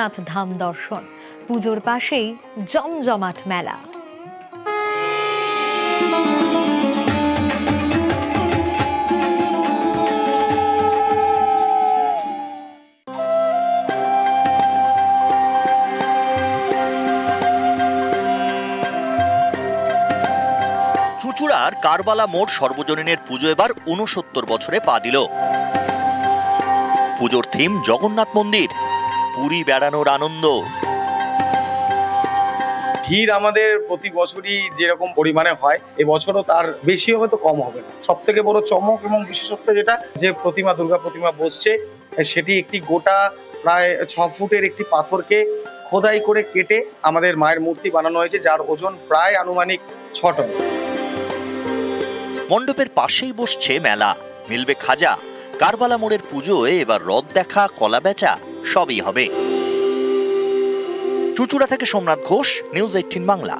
জগন্নাথ ধাম দর্শন। পুজোর পাশেই জমজমাট মেলা। চুচুড়ার কারবালা মোড় সর্বজনীনের পুজো এবার উনসত্তর বছরে পা দিল। পুজোর থিম জগন্নাথ মন্দির। পুরী বেড়ানোর আনন্দ। ভিড় আমাদের প্রতি বছরই যেরকম পরিমাণে হয় এবছরও তার বেশি হবে তো কম হবে না। সব থেকে বড় চমক এবং বিশেষত্ব যেটা যে প্রতিমা দুর্গা প্রতিমা বসছে সেটি একটি গোটা প্রায় ছ ফুটের একটি পাথরকে খোদাই করে কেটে আমাদের মায়ের মূর্তি বানানো হয়েছে যার ওজন প্রায় আনুমানিক ছ টন। মণ্ডপের পাশেই বসছে মেলা। মিলবে খাজা। কারবালা মোড়ের পুজোয় এবার রথ দেখা কলা বেচা সবই হবে। চুচুড়া থেকে সোমনাথ ঘোষ নিউজ এইটিন বাংলা।